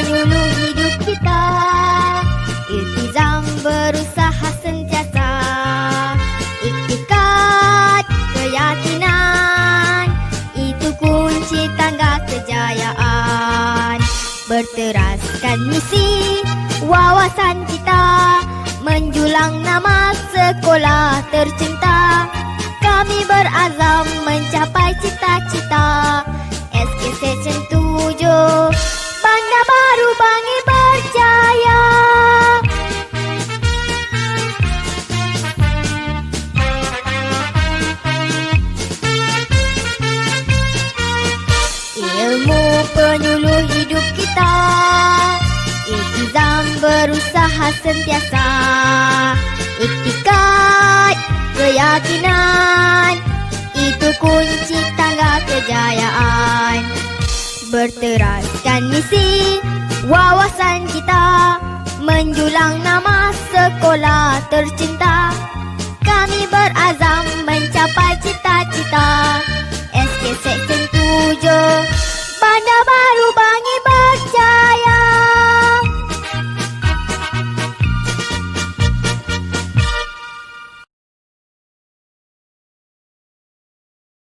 penyuluh hidup kita. Iltizam berusaha sentiasa. Iktikat keyakinan. Itu kunci tangga kejayaan. Berteraskan misi wawasan kita. Menjulang nama sekolah tercinta. Kami berazam mencapai cita-cita. SK Section berusaha sentiasa. Iktikat keyakinan Itu kunci tangga kejayaan. Berteraskan misi wawasan kita Menjulang nama sekolah tercinta. Kami berazam mencapai cita-cita. SK Section 7 Bandar Baru